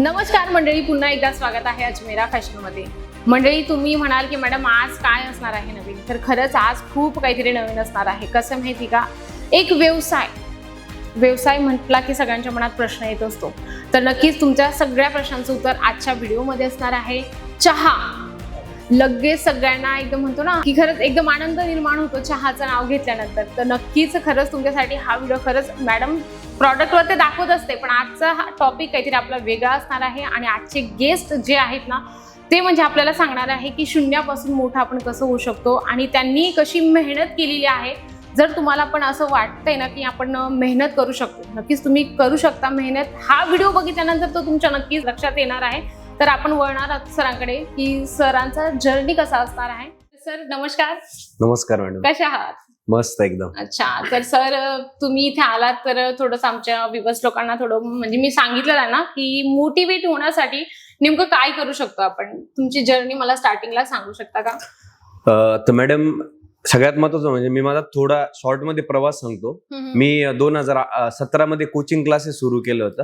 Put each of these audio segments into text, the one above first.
नमस्कार मंडळी पुन्हा एकदा स्वागत आहे अजमेरा फॅशनमध्ये. मंडळी तुम्ही म्हणाल की मॅडम आज काय असणार आहे नवीन? तर खरंच आज खूप काहीतरी नवीन असणार आहे. कसं माहिती का? एक व्यवसाय. व्यवसाय म्हटला की सगळ्यांच्या मनात प्रश्न येत असतो. तर नक्कीच तुमच्या सगळ्या प्रश्नांचं उत्तर आजच्या व्हिडिओमध्ये असणार आहे. चहा. लगेच सगळ्यांना एकदम म्हणतो ना की खरंच एकदम आनंद निर्माण होतो चहाचं नाव घेतल्यानंतर. तर नक्कीच खरंच तुमच्यासाठी हा व्हिडिओ खरंच मॅडम प्रॉडक्टवर ते दाखवत असते पण आजचा हा टॉपिक काहीतरी आपला वेगळा असणार आहे आणि आजचे गेस्ट जे आहेत ना ते म्हणजे आपल्याला सांगणार आहे की शून्यापासून मोठं आपण कसं होऊ शकतो आणि त्यांनी कशी मेहनत केलेली आहे. जर तुम्हाला पण असं वाटतंय ना की आपण मेहनत करू शकतो नक्कीच तुम्ही करू शकता मेहनत. हा व्हिडिओ बघितल्यानंतर तो तुमच्या नक्कीच लक्षात येणार आहे. तर आपण वळणार आहोत सरांकडे की सरांचा जर्नी कसा असणार आहे. सर नमस्कार. नमस्कार मॅडम. कशा आहात? मस्त एकदम. अच्छा तर सर तुम्ही इथे आलात तर थोडंसं आमच्या विवस लोकांना थोडं म्हणजे मी सांगितलं ना की मोटिवेट होण्यासाठी नेमकं काय करू शकतो आपण? तुमची जर्नी मला स्टार्टिंगला सांगू शकता का? तर मॅडम सगळ्यात महत्वाचं म्हणजे मी माझा थोडा शॉर्टमध्ये प्रवास सांगतो. मी दोन हजार सतरा मध्ये कोचिंग क्लासेस सुरू केलं होतं.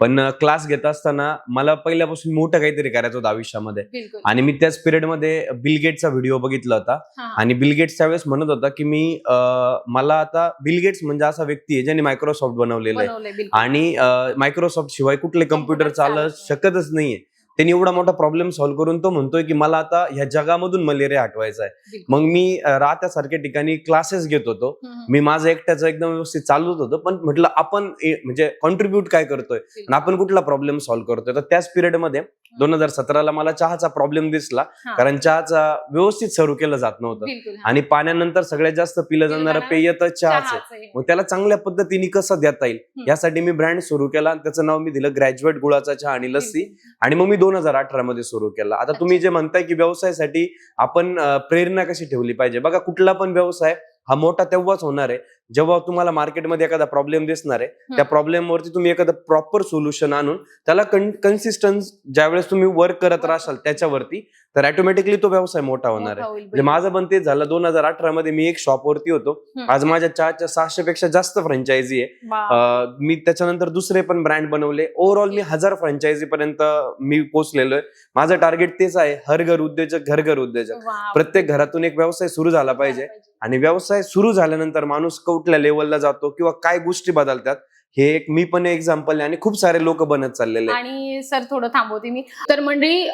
पण क्लास घेत असताना मला पहिल्यापासून मोठं काहीतरी करायचं होतं आयुष्यामध्ये. आणि मी त्याच पिरियडमध्ये बिल गेटचा व्हिडिओ बघितला होता. आणि बिल गेट्स त्यावेळेस म्हणत होता की मी मला आता बिल गेट्स म्हणजे असा व्यक्ती आहे ज्याने मायक्रोसॉफ्ट बनवलेलं आहे. आणि मायक्रोसॉफ्ट शिवाय कुठले कम्प्युटर चालत. शकतच नाहीये. त्यांनी एवढा मोठा प्रॉब्लेम सॉल्व्ह करून तो म्हणतोय की मला आता ह्या जगामधून मलेरिया हटवायचा आहे. मग मी राहत्यासारख्या ठिकाणी क्लासेस घेत होतो. मी माझं एकट्याचं एकदम व्यवस्थित चालवत होतं. पण म्हटलं आपण म्हणजे कॉन्ट्रीब्युट काय करतोय? आणि आपण कुठला प्रॉब्लेम सॉल्व्ह करतोय? तर त्याच पिरियडमध्ये दोन हजार सतराला मला चहाचा प्रॉब्लेम दिसला. कारण चहाचा व्यवस्थित सर्व केलं जात नव्हतं. आणि पाण्यानंतर सगळ्यात जास्त पिलं जाणारं पेय तर चहाच. मग त्याला चांगल्या पद्धतीने कसं देता येईल. यासाठी मी ब्रँड सुरू केला. आणि त्याचं नाव मी दिलं ग्रॅज्युएट गुळाचा चहा आणि लस्सी. आणि मग मी दोन हजार अठरा मध्ये सुरू केला. आता तुम्ही जे म्हणताय की व्यवसायासाठी आपण प्रेरणा कशी ठेवली पाहिजे? बघा कुठला पण व्यवसाय हा मोठा तेव्हाच होणार आहे जेव्हा तुम्हाला मार्केटमध्ये एखादा प्रॉब्लेम दिसणार आहे त्या प्रॉब्लेम वरती तुम्ही एखादं प्रॉपर सोल्युशन आणून त्याला कन्सिस्टन्स ज्यावेळेस तुम्ही वर्क करत राहाल त्याच्यावरती तर ऑटोमॅटिकली तो व्यवसाय मोठा होणार आहे. म्हणजे माझं पण तेच झालं. दोन हजार अठरा मध्ये मी एक शॉप वरती होतो. आज माझ्या चहाच्या सहाशे पेक्षा जास्त फ्रँचायझी आहे. मी त्याच्यानंतर दुसरे पण ब्रँड बनवले. ओव्हरऑल मी हजार फ्रँचायझी पर्यंत मी पोहोचलेलो आहे माझं टार्गेट तेच आहे. हर घर उद्योजक घर घर उद्योजक. प्रत्येक घरातून एक व्यवसाय सुरू झाला पाहिजे. आणि व्यवसाय सुरू झाल्यानंतर माणूस कुठल्या लेवलला जातो किंवा काय गोष्टी बदलतात हे एक मी पण एक्झाम्पल आहे आणि खूप सारे लोक बनत चाललेले. आणि सर थोडं थांबवते मी. तर मंडळी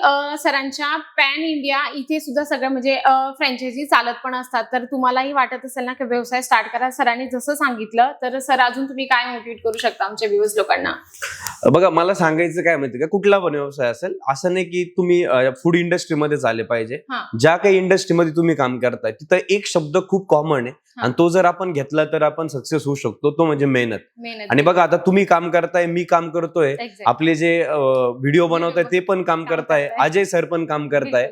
सरांच्या पॅन इंडिया इथे सुद्धा सगळं म्हणजे फ्रँचायझी चालत पण असतात. तर तुम्हालाही वाटत असेल ना की व्यवसाय स्टार्ट करा. सरांनी जसं सांगितलं तर सर अजून तुम्ही काय मोटिवेट करू शकता आमच्या व्ह्यूज लोकांना? बघा मला सांगायचं काय माहिती का? कुठला पण व्यवसाय असेल असं नाही की तुम्ही फूड इंडस्ट्रीमध्येच आले पाहिजे. ज्या काही इंडस्ट्रीमध्ये तुम्ही काम करताय तिथं एक शब्द खूप कॉमन आहे. आणि तो जर आपण घेतला तर आपण सक्सेस होऊ शकतो. तो म्हणजे मेहनत. आणि बघा आता तुम्ही काम करताय मी काम करतोय. आपले जे व्हिडिओ बनवताय ते पण काम करताय. अजय सर पण काम करताय.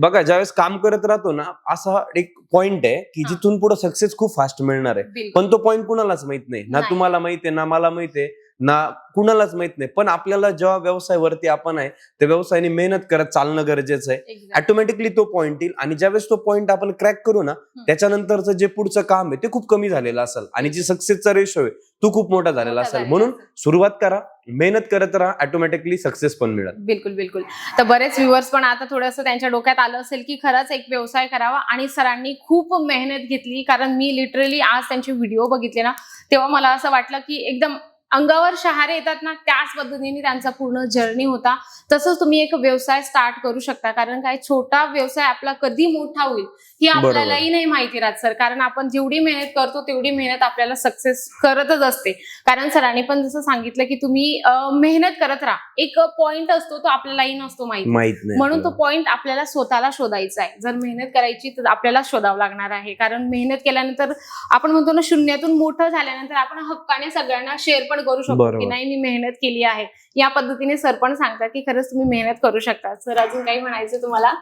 बघा ज्यावेळेस काम करत राहतो ना असा एक पॉइंट आहे की. जिथून पुढे सक्सेस खूप फास्ट मिळणार आहे. पण तो पॉइंट कुणालाच माहीत नाही ना. तुम्हाला माहीत आहे ना मला माहीत आहे ना कुणालाच माहीत नाही. पण आपल्याला जेव्हा व्यवसायावरती आपण आहे त्या व्यवसायाने मेहनत करत चालणं गरजेचं आहे. ऑटोमॅटिकली तो पॉइंट येईल आणि ज्यावेळेस तो पॉइंट आपण क्रॅक करू ना त्याच्यानंतरचं जे पुढचं काम आहे ते खूप कमी झालेलं असेल आणि जी सक्सेसचा रेशो आहे तो खूप मोठा झालेला असेल. म्हणून. सुरुवात करा मेहनत करत राहा ऑटोमॅटिकली सक्सेस पण मिळेल. बिलकुल बिलकुल. तर बरेच व्ह्युअर्स पण आता थोडंसं त्यांच्या डोक्यात आलं असेल की खरंच एक व्यवसाय करावा आणि सरांनी खूप मेहनत घेतली. कारण मी लिटरली आज त्यांचे व्हिडिओ बघितले ना तेव्हा मला असं वाटलं की एकदम अंगावर शहारे येतात ना त्याच पद्धतीने त्यांचा पूर्ण जर्नी होता. तसंच तुम्ही एक व्यवसाय स्टार्ट करू शकता. कारण काय छोटा व्यवसाय आपला कधी मोठा होईल ही. आपल्यालाही नाही माहिती राहत सर कारण आपण जेवढी मेहनत करतो तेवढी मेहनत आपल्याला सक्सेस करतच असते. कारण सरांनी पण जसं सांगितलं की तुम्ही मेहनत करत राहा. एक पॉइंट असतो तो आपल्यालाही नसतो माहिती. म्हणून तो. पॉइंट आपल्याला स्वतःला शोधायचा आहे. जर मेहनत करायची तर आपल्याला शोधावं लागणार आहे. कारण मेहनत केल्यानंतर आपण म्हणतो ना शून्यातून मोठं झाल्यानंतर आपण हक्काने सगळ्यांना शेअर पण करू शकतो. की नाही मी मेहनत केली आहे. या पद्धतीने सर पण सांगतात की खरंच तुम्ही मेहनत करू शकता. सर अजून काही म्हणायचं तुम्हाला?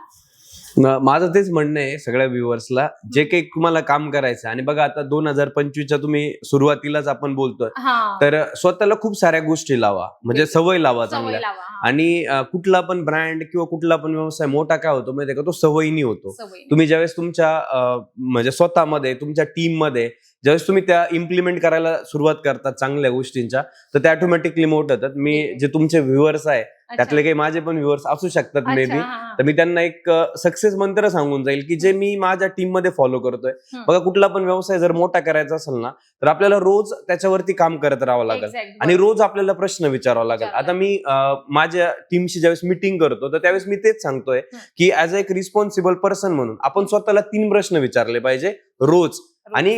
माझं तेच म्हणणं आहे सगळ्या व्ह्युअर्सला. जे काही तुम्हाला काम करायचं आणि बघा आता दोन हजार पंचवीसच्या तुम्ही सुरुवातीलाच आपण बोलतोय. हा. तर स्वतःला खूप साऱ्या गोष्टी लावा. म्हणजे सवय लावा चांगल्या. आणि कुठला पण ब्रँड किंवा कुठला पण व्यवसाय मोठा काय होतो माहितीये का? तो सवयीनी होतो. तुम्ही ज्यावेळेस तुमच्या म्हणजे स्वतःमध्ये तुमच्या टीममध्ये ज्यावेळेस तुम्ही त्या इम्प्लिमेंट करायला सुरुवात करतात चांगल्या गोष्टींच्या तर ते ऑटोमॅटिकली मोठ होतात. मी जे तुमचे व्ह्युअर्स आहे त्यातले काही माझे पण व्ह्युअर्स असू शकतात मे बी तर मी त्यांना एक सक्सेस मंत्र सांगून जाईल की जे मी माझ्या टीममध्ये फॉलो करतोय. बघा कुठला पण व्यवसाय जर मोठा करायचा असेल ना तर आपल्याला रोज त्याच्यावरती काम करत राहावं लागेल. आणि रोज आपल्याला प्रश्न विचारावा लागेल. आता मी माझ्या टीमशी ज्यावेळेस मिटिंग करतो तर त्यावेळेस मी तेच सांगतोय. की ऍज अ एक रिस्पॉन्सिबल पर्सन म्हणून आपण स्वतःला तीन प्रश्न विचारले पाहिजे रोज. आणि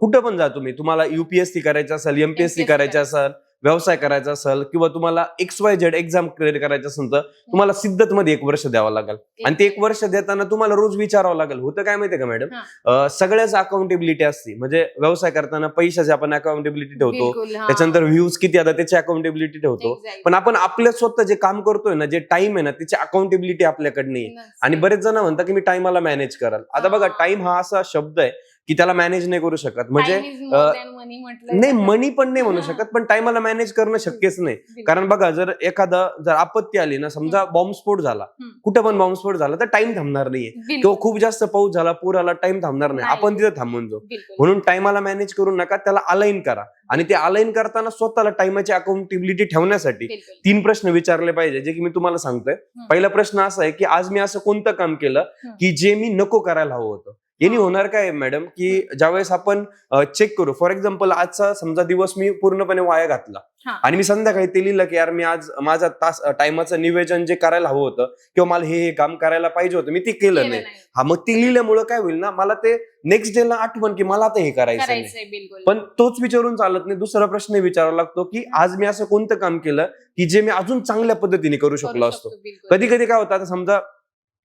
कुठं पण जा तुम्ही. तुम्हाला युपीएससी करायचं असेल एमपीएससी करायचं. असेल व्यवसाय करायचा असेल किंवा तुम्हाला X Y Z exam clear करायचं असेल तर तुम्हाला सिद्धत मध्ये एक वर्ष द्यावं लागेल. आणि ते एक वर्ष. देताना तुम्हाला रोज विचारावं लागेल होतं काय माहितीये का मॅडम? सगळ्याच अकाउंटेबिलिटी असते. म्हणजे व्यवसाय करताना पैशाची आपण अकाउंटेबिलिटी ठेवतो. त्याच्यानंतर व्ह्यूज किती आता त्याची अकाउंटेबिलिटी ठेवतो. पण आपण आपल्या स्वतः जे काम करतोय ना जे टाइम आहे ना त्याची अकाउंटेबिलिटी आपल्याकडे नाही आणि बरेच जण म्हणतात की मी टाइमाला मॅनेज कराल. आता बघा. टाइम हा असा शब्द आहे की त्याला मॅनेज नाही करू शकत. म्हणजे नाही मनी पण नाही म्हणू. शकत पण टाइमाला मॅनेज करणं शक्यच नाही. कारण बघा जर एखादा जर आपत्ती आली ना समजा बॉम्बस्फोट झाला. कुठं पण बॉम्बस्फोट झाला तर टाइम थांबणार नाहीये. किंवा खूप जास्त पाऊस झाला पूर आला टाइम थांबणार नाही. आपण तिथे थांबून जाऊ. म्हणून टाइमाला मॅनेज करू नका त्याला अलाइन करा. आणि ते अलाइन करताना स्वतःला टाइमाची अकाउंटेबिलिटी ठेवण्यासाठी तीन प्रश्न विचारले पाहिजे जे की मी तुम्हाला सांगतोय. पहिला प्रश्न असा आहे की आज मी असं कोणतं काम केलं. की जे मी नको करायला हवं होतं? यांनी. होणार काय मॅडम की ज्यावेळेस आपण चेक करू. फॉर एक्झाम्पल आजचा समजा दिवस मी पूर्णपणे वाया घातला. आणि मी संध्याकाळी ते लिहिलं की यार मी आज माझा तास टायमाचं नियोजन जे करायला हवं होतं किंवा मला हे हे काम करायला पाहिजे होतं मी ते केलं नाही. हा मग ते लिहिल्यामुळं काय होईल ना मला ते नेक्स्ट डे ला आठवण की मला आता हे करायचं पण तोच विचारून चालत नाही. दुसरा प्रश्न विचारावा लागतो की आज मी असं कोणतं काम केलं की जे मी अजून चांगल्या पद्धतीने करू शकलो असतो? कधी कधी काय होतं आता समजा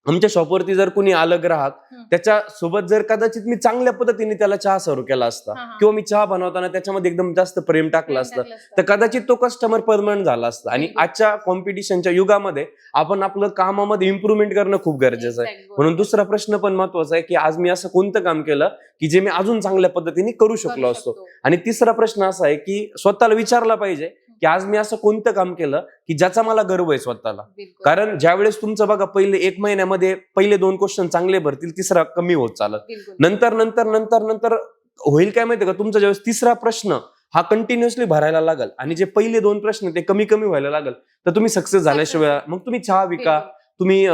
आमच्या शॉपवरती जर कोणी आलं ग्राहक. त्याच्या सोबत जर कदाचित मी चांगल्या पद्धतीने त्याला चहा सर्व केला असता. किंवा मी चहा बनवताना त्याच्यामध्ये एकदम जास्त प्रेम टाकलं असतं तर कदाचित तो कस्टमर परमनंट झाला असता आणि. आजच्या कॉम्पिटिशनच्या युगामध्ये आपण आपलं कामामध्ये इम्प्रुव्हमेंट करणं खूप गरजेचं आहे म्हणून दुसरा प्रश्न पण महत्त्वाचा आहे की आज मी असं कोणतं काम केलं की जे मी अजून चांगल्या पद्धतीने करू शकलो असतो आणि तिसरा प्रश्न असा आहे की स्वतःला विचारला पाहिजे की आज मी असं कोणतं काम केलं की ज्याचा मला गर्व आहे स्वतःला? कारण ज्यावेळेस तुमचं बघा पहिले एक महिन्यामध्ये पहिले दोन क्वेश्चन चांगले भरतील तिसरा कमी होत चालत. नंतर नंतर नंतर नंतर होईल काय माहितीये का? तुमचा ज्यावेळेस तिसरा प्रश्न हा कंटिन्युअसली भरायला लागल आणि जे पहिले दोन प्रश्न ते कमी कमी व्हायला लागल तर तुम्ही सक्सेस झाल्याशिवाय मग तुम्ही चहा विका तुम्ही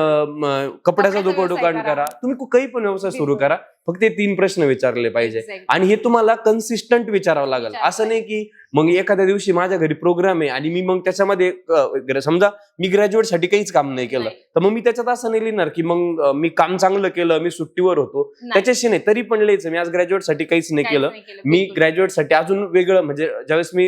कपड्याचा दुकान करा. तुम्ही काही पण व्यवसाय सुरू. करा. फक्त हे तीन प्रश्न विचारले पाहिजे. आणि हे तुम्हाला कन्सिस्टंट विचारावं लागेल. असं नाही की मग एखाद्या दिवशी माझ्या घरी प्रोग्राम आहे आणि मी मग त्याच्यामध्ये समजा मी ग्रॅज्युएटसाठी काहीच काम नाही केलं. तर मग मी त्याच्यात असं नाही लिहिणार की मग मी काम चांगलं केलं मी सुट्टीवर होतो. त्याच्याशी नाही. तरी पण लिहायचं. मी आज ग्रॅज्युएटसाठी काहीच नाही केलं. मी ग्रॅज्युएटसाठी अजून वेगळं म्हणजे ज्यावेळेस मी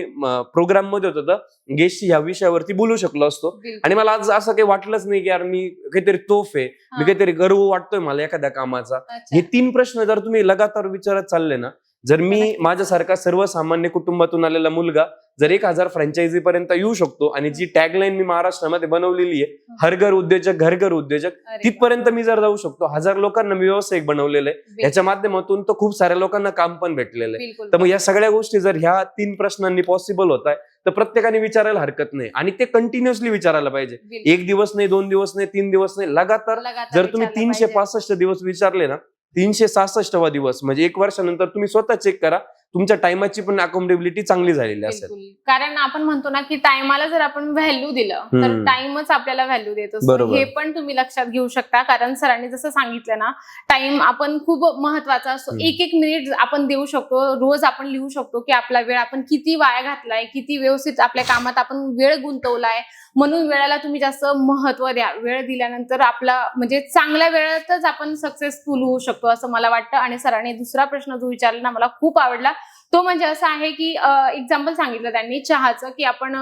प्रोग्राममध्ये होतो तर गेस्टशी ह्या विषयावरती बोलू शकलो असतो. आणि मला आज असं काही वाटलंच नाही की यार मी काहीतरी तोफ आहे. मी काहीतरी गर्व वाटतोय मला एखाद्या कामाचा. हे तीन प्रश्न जर तुम्ही लगातार विचारत चालले ना जर मी. माझ्यासारखा सर्वसामान्य कुटुंबातून आलेला मुलगा जर एक हजार फ्रँचायझी पर्यंत येऊ शकतो आणि जी टॅगलाईन मी महाराष्ट्रामध्ये बनवलेली आहे हर घर उद्योजक घर घर उद्योजक तिथपर्यंत मी जर जाऊ शकतो हजार लोकांना मी व्यावसायिक बनवलेलं आहे. याच्या माध्यमातून तर खूप साऱ्या लोकांना काम पण भेटलेलं आहे. तर मग या सगळ्या गोष्टी जर ह्या तीन प्रश्नांनी पॉसिबल होत आहे तर प्रत्येकाने विचारायला हरकत नाही आणि ते कंटिन्युअसली विचारायला पाहिजे. एक दिवस नाही दोन दिवस नाही तीन दिवस नाही लगातार जर तुम्ही तीनशे पासष्ट दिवस विचारले ना तीनशे सहासष्टवा दिवस म्हणजे एक वर्षानंतर तुम्ही स्वतः चेक करा. तुमच्या टायमाची पण अकाउंटेबिलिटी चांगली झालेली असेल. कारण आपण म्हणतो ना की टायमाला जर आपण व्हॅल्यू दिलं तर. टाइमच आपल्याला व्हॅल्यू देत असतो. हे पण तुम्ही लक्षात घेऊ शकता. कारण सरांनी जसं सांगितलं ना टाइम आपण खूप महत्त्वाचा असतो. एक एक मिनिट आपण देऊ शकतो. रोज आपण लिहू शकतो की आपला वेळ आपण किती वाया घातलाय किती व्यवस्थित आपल्या कामात आपण वेळ गुंतवलाय. म्हणून वेळेला तुम्ही जास्त महत्त्व द्या. वेळ दिल्यानंतर आपला म्हणजे चांगल्या वेळातच आपण सक्सेसफुल होऊ शकतो असं मला वाटतं. आणि सरांनी दुसरा प्रश्न जो विचारला ना मला खूप आवडला. तो म्हणजे असं आहे की एक्झाम्पल सांगितलं त्यांनी चहाचं की आपण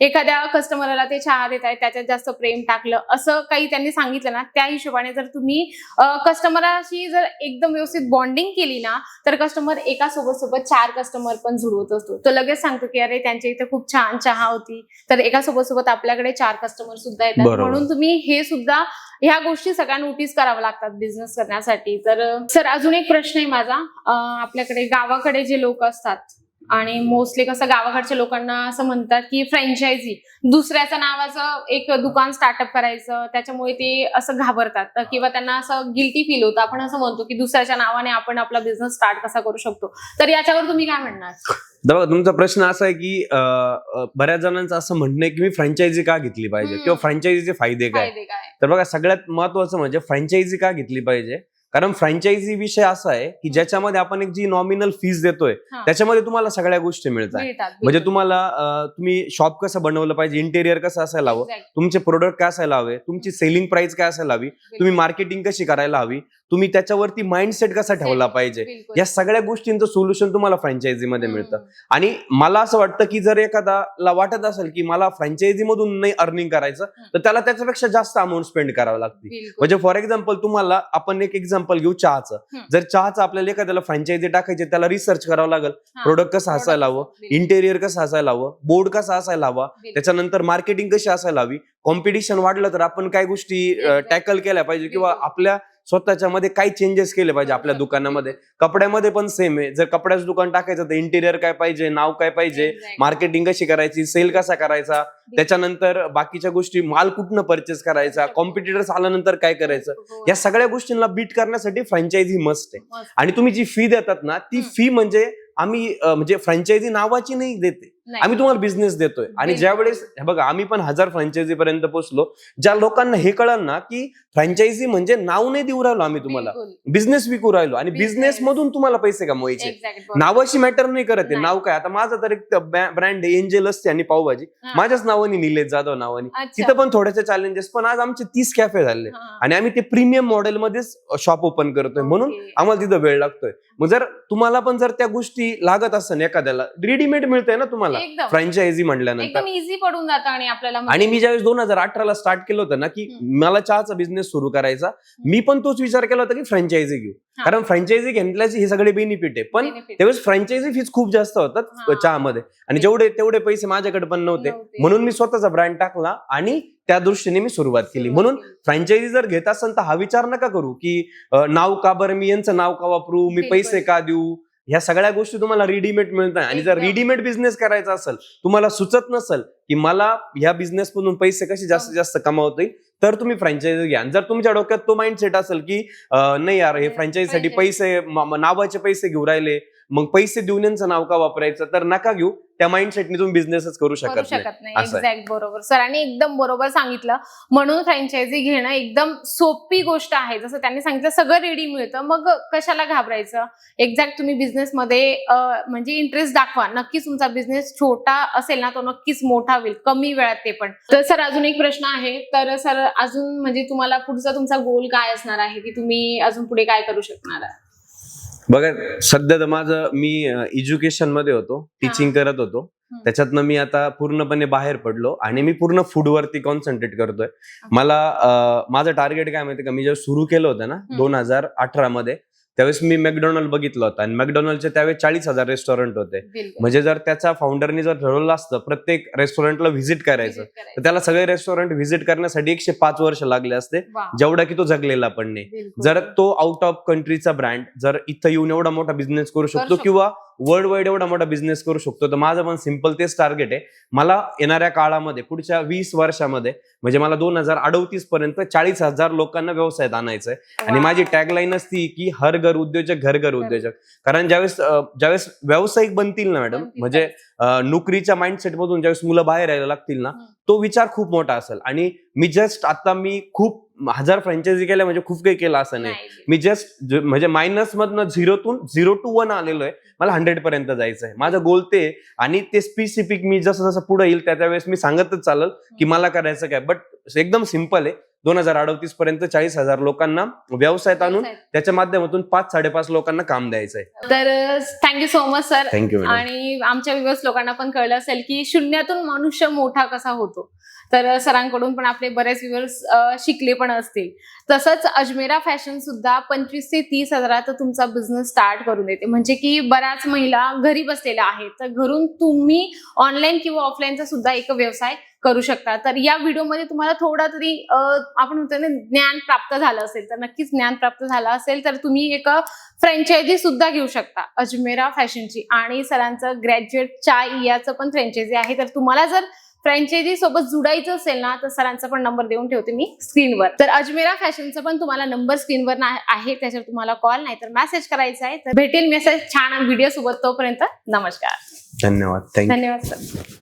एखाद्या कस्टमरला ते चहा देत आहे त्याच्यात जास्त प्रेम टाकलं असं काही त्यांनी सांगितलं ना त्या हिशोबाने जर तुम्ही कस्टमराशी जर एकदम व्यवस्थित बॉन्डिंग केली ना तर कस्टमर एका सोबत सोबत चार कस्टमर पण जुळवत असतो. तो लगेच सांगतो की अरे त्यांच्या इथे खूप छान चहा होती. तर एका सोबत सोबत आपल्याकडे चार कस्टमर सुद्धा येतात. म्हणून तुम्ही हे सुद्धा ह्या गोष्टी सगळ्या नोटीस कराव्या लागतात बिझनेस करण्यासाठी. तर सर अजून एक प्रश्न आहे माझा. आपल्याकडे गावाकडे जे लोक असतात आणि मोस्टली कसं गावाकडच्या लोकांना असं म्हणतात की फ्रँचायझी दुसऱ्याच्या नावाचं एक दुकान स्टार्टअप करायचं त्याच्यामुळे ते असं घाबरतात. किंवा त्यांना असं गिल्टी फील होतं. आपण असं म्हणतो की दुसऱ्याच्या नावाने आपण आपला बिझनेस स्टार्ट कसा करू शकतो. तर याच्यावर तुम्ही काय म्हणणार? बघा तुमचा प्रश्न असा आहे की बऱ्याच जणांचं असं म्हणणं आहे की मी फ्रँचायझी का घेतली पाहिजे. किंवा फ्रँचायझीचे फायदे काय? फायदे काय? तर बघा सगळ्यात महत्वाचं म्हणजे फ्रँचायझी का घेतली पाहिजे? कारण फ्रँचायझी विषय असा आहे की ज्याच्यामध्ये आपण एक जी नॉमिनल फीज देतोय. त्याच्यामध्ये तुम्हाला सगळ्या गोष्टी मिळतात. म्हणजे तुम्हाला तुम्ही शॉप कसं बनवलं पाहिजे इंटेरियर कसं असायला हवं. तुमचे प्रोडक्ट काय असायला हवे तुमची सेलिंग प्राइस काय असायला हवी तुम्ही मार्केटिंग कशी करायला हवी तुम्ही त्याच्यावरती माइंडसेट कसा ठेवला पाहिजे. या सगळ्या गोष्टींचं सोल्युशन तुम्हाला फ्रँचायझी मध्ये मिळतं. आणि मला असं वाटतं की जर एखादाला वाटत असेल की मला फ्रँचायझी मधून नाही अर्निंग करायचं तर त्याला त्याच्यापेक्षा जास्त अमाऊंट स्पेंड करावं लागते. म्हणजे फॉर एक्झाम्पल तुम्हाला आपण एक एक्झाम्पल घेऊ चहाचं. जर चहाचं आपल्याला एखाद्याला फ्रँचायझी टाकायची त्याला रिसर्च करावं लागेल. प्रोडक्ट कसं असायला हवं. इंटेरियर कसं असायला हवं बोर्ड कसा असायला हवा. त्याच्यानंतर मार्केटिंग कशी असायला हवी कॉम्पिटिशन वाढलं तर आपण काय गोष्टी. टॅकल केल्या पाहिजे किंवा. आपल्या स्वतःच्या मध्ये काय चेंजेस केले पाहिजे आपल्या. दुकानामध्ये कपड्यामध्ये पण सेम आहे जर कपड्याचं दुकान टाकायचं तर इंटेरियर काय पाहिजे नाव काय पाहिजे. मार्केटिंग कशी करायची सेल कसा करायचा त्याच्यानंतर बाकीच्या गोष्टी माल कुठनं परचेस करायचा कॉम्पिटिटर्स आल्यानंतर काय करायचं हो. या सगळ्या गोष्टींना बीट करण्यासाठी फ्रँचायझी मस्ट आहे. आणि तुम्ही जी फी देतात ना ती. फी म्हणजे आम्ही म्हणजे फ्रँचायझी नावाची नाही देते. आम्ही तुम्हाला बिझनेस देतोय आणि बिलकुल. ज्या वेळेस हे बघा आम्ही पण हजार फ्रँचायझी पर्यंत पोहोचलो ज्या लोकांना हे कळलं ना की फ्रँचायझी म्हणजे नाव नाही देऊ राहिलो आम्ही तुम्हाला. बिझनेस विकू राहिलो आणि. बिझनेस मधून तुम्हाला पैसे कमवायचे. नावाशी मॅटर नाही करत आहे. नाव काय आता माझं तर एक ब्रँड एंजेल असते आणि पावभाजी. माझ्याच नावाने निलेश जाधव नावाने. तिथं पण थोड्याशा चॅलेंजेस पण आज आमचे तीस कॅफे झाले. आणि आम्ही ते प्रीमियम मॉडेल मध्येच शॉप ओपन करतोय म्हणून. आम्हाला तिथं वेळ लागतोय मग जर तुम्हाला पण जर त्या गोष्टी लागत असेल एखाद्याला रेडीमेड मिळतंय ना तुम्हाला एकदम. फ्रँचायझी म्हटल्यानंतर एकदम इझी पडून जातं आणि आपल्याला आणि मी ज्यावेळेस दोन हजार अठराला स्टार्ट केलं होतं ना की मला चहाचा बिझनेस सुरू करायचा. मी पण तोच विचार केला होता की फ्रँचायझी घेऊ. हा. कारण फ्रँचायझी घेतल्याचे हे सगळे बेनिफिट आहे. पण Benefit. त्यावेळेस फ्रँचायझी फीज खूप जास्त होतात हा. चहामध्ये. आणि जेवढे तेवढे पैसे माझ्याकडे पण नव्हते. नव्हते. म्हणून मी स्वतःचा ब्रँड टाकला आणि त्या दृष्टीने मी सुरुवात केली. म्हणून. फ्रँचायझी जर घेत असेल तर हा विचार नका करू की अं, नाव का बरं? मी यांचं नाव का वापरू? मी बिलकुल. पैसे का देऊ? ह्या सगळ्या गोष्टी तुम्हाला रेडीमेड मिळतात आणि जर. रेडीमेड बिझनेस करायचा असेल तुम्हाला सुचत नसेल की मला ह्या बिझनेस मधून पैसे कसे जास्तीत जास्त कमावता येईल तर तुम्ही फ्रँचायझी घ्या. जर तुमच्या डोक्यात तो माइंडसेट असेल की नाही यार हे फ्रँचायझीसाठी पैसे नावाचे पैसे घेऊ राहिले मग पैसे देऊन यांचं नाव का वापरायचं? तर नका घेऊ. त्या माइंडसेटने तुम्ही बिझनेसच करू शकत नाही. एक्झॅक्ट बरोबर. सरांनी एकदम बरोबर सांगितलं. म्हणून फ्रँचायझी घेणं एकदम सोपी गोष्ट आहे. जसं त्यांनी सांगितलं सगळं रेडी मिळतं. मग कशाला घाबरायचं? एक्झॅक्ट तुम्ही बिझनेस मध्ये अं, म्हणजे इंटरेस्ट दाखवा. नक्कीच तुमचा बिझनेस छोटा असेल ना तो नक्कीच मोठा होईल. कमी वेळात ते पण. तर सर अजून एक प्रश्न आहे. तर सर अजून म्हणजे तुम्हाला पुढचा तुमचा गोल काय असणार आहे? की तुम्ही अजून पुढे काय करू शकणार? आहे बघा सध्या तर माझं मी एज्युकेशनमध्ये होतो टीचिंग करत होतो. त्याच्यातनं मी आता पूर्णपणे बाहेर पडलो आणि मी पूर्ण फूडवरती कॉन्सन्ट्रेट करतोय. मला माझं टार्गेट काय माहिती का? मी जेव्हा सुरू केलं होतं ना दोन हजार अठरा मध्ये त्यावेळेस मी मॅकडोनल्ड बघितलं होतं आणि मॅकडोनल्डचे त्यावेळेस चाळीस हजार रेस्टॉरंट होते. म्हणजे जर त्याच्या फाउंडरनी जर ठरवलं असतं प्रत्येक रेस्टॉरंटला व्हिजिट करायचं. तर त्याला सगळे रेस्टॉरंट व्हिजिट करण्यासाठी एकशे पाच वर्ष लागले असते. जेवढा की तो जगलेला पण नाही. जर तो आउट ऑफ कंट्रीचा ब्रँड जर इथं येऊन एवढा मोठा बिझनेस करू शकतो. किंवा वर्ल्ड वाईड एवढा मोठा बिझनेस करू शकतो. तर माझं पण सिंपल तेच टार्गेट आहे. मला येणाऱ्या काळामध्ये पुढच्या वीस वर्षामध्ये म्हणजे मला दोन हजार अडतीस पर्यंत चाळीस हजार लोकांना व्यवसायात आणायचं आहे आणि. माझी टॅगलाईन असती की हर घर उद्योजक घर घर उद्योजक. कारण ज्यावेळेस ज्यावेळेस व्यावसायिक बनतील ना मॅडम म्हणजे नोकरीच्या माइंडसेट मधून ज्यावेळेस मुलं बाहेर यायला लागतील ना. तो विचार खूप मोठा असेल. आणि मी जस्ट आता मी खूप हजार फ्रँचायझी केल्या म्हणजे खूप काही केलं असं नाही. मी जस्ट म्हणजे मायनस मधनं झिरोतून झिरो टू वन आलेलो आहे मला हंड्रेड पर्यंत जायचं आहे माझं गोल ते. आणि ते स्पेसिफिक मी जसं जसं पुढे येईल त्या त्यावेळेस मी सांगतच चालेल की मला करायचं काय. बट एकदम सिंपल आहे. दोन हजार अडतीस पर्यंत चाळीस हजार लोकांना व्यवसायात आणून त्याच्या माध्यमातून पाच साडेपाच लोकांना काम द्यायचं आहे. तर thank you so much sir thank you आणि आमच्या विवस लोकांना पण कळलं असेल की शून्यातून मनुष्य मोठा कसा होतो. तर सरांकडून पण आपले बरेच व्ह्युअर्स शिकले पण असतील. तसंच अजमेरा फॅशन सुद्धा पंचवीस ते तीस हजारात तुमचा बिझनेस स्टार्ट करून देते. म्हणजे की बऱ्याच महिला घरी बसलेल्या आहेत. तर घरून तुम्ही ऑनलाईन किंवा ऑफलाईनचा सुद्धा एक व्यवसाय करू शकता. तर या व्हिडिओमध्ये तुम्हाला थोडा तरी आपण म्हणतो ना ज्ञान प्राप्त झालं असेल तर नक्कीच ज्ञान प्राप्त झालं असेल तर तुम्ही एक फ्रँचायझी सुद्धा घेऊ शकता अजमेरा फॅशनची. आणि सरांचं ग्रॅज्युएट चाय याचं पण फ्रँचायझी आहे. तर तुम्हाला जर फ्रँचायझी सोबत जुडायचं असेल ना तर सरांचा पण नंबर देऊन ठेवते मी स्क्रीनवर तर अजमेरा फॅशनचा पण तुम्हाला नंबर स्क्रीनवर आहे त्याच्यावर तुम्हाला कॉल नाही तर मेसेज करायचा आहे. तर भेटेल मेसेज छान व्हिडिओ सोबत तोपर्यंत. नमस्कार. धन्यवाद. धन्यवाद सर